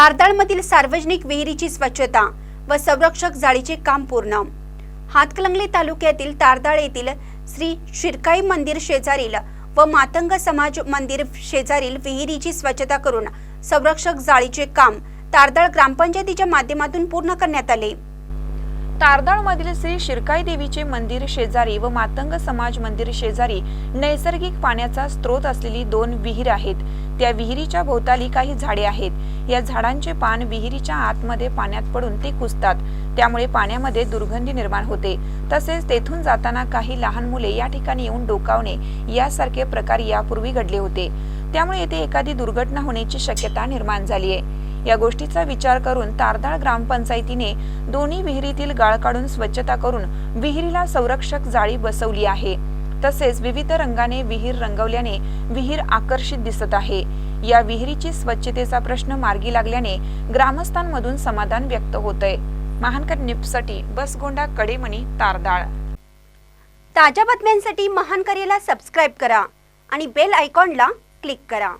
तारदाळमधील सार्वजनिक विहिरीची स्वच्छता व संरक्षक जाळीचे काम पूर्ण. हातकलंगले तालुक्यातील तारदाळ येथील श्री शिरकाई मंदिर शेजारील व मातंग समाज मंदिर शेजारील विहिरीची स्वच्छता करून संरक्षक जाळीचे काम तारदाळ ग्रामपंचायतीच्या माध्यमातून पूर्ण करण्यात आले. तारदाळमधील श्री शिरकाई देवीचे मंदिर शेजारी व मातंग समाज मंदिर शेजारी नैसर्गिक पाण्याचा स्रोत असलेली दोन विहीर आहेत. त्या विहिरीच्या भोवताली काही झाडे आहेत. या झाडांचे पान विहिरीच्या आतमध्ये पाण्यात पडून ते कुजतात. त्यामुळे पाण्यामध्ये दुर्गंधी निर्माण होते. तसेच तेथून जाताना काही लहान मुले या ठिकाणी येऊन डोकावणे यासारखे प्रकार यापूर्वी घडले होते. त्यामुळे येथे एखादी दुर्घटना होण्याची शक्यता निर्माण झाली आहे. या गोष्टीचा विचार करून तारदाळ ग्रामपंचायतीने दोन्ही विहिरीतील गाळ काढून स्वच्छता करून विहिरीला संरक्षक जाळी बसवली आहे. तसेच विविध रंगाने विहीर रंगवल्याने विहीर आकर्षित दिसत आहे. या विहिरीची स्वच्छतेचा प्रश्न मार्गी लागल्याने ग्रामस्थांमधून समाधान व्यक्त होतंय. महानकर निपसाठी बसगोंडा कडेमणी तारदाळ. ताज्या बातम्यांसाठी महानकरेला सबस्क्राईब करा आणि बेल आयकॉनला क्लिक करा.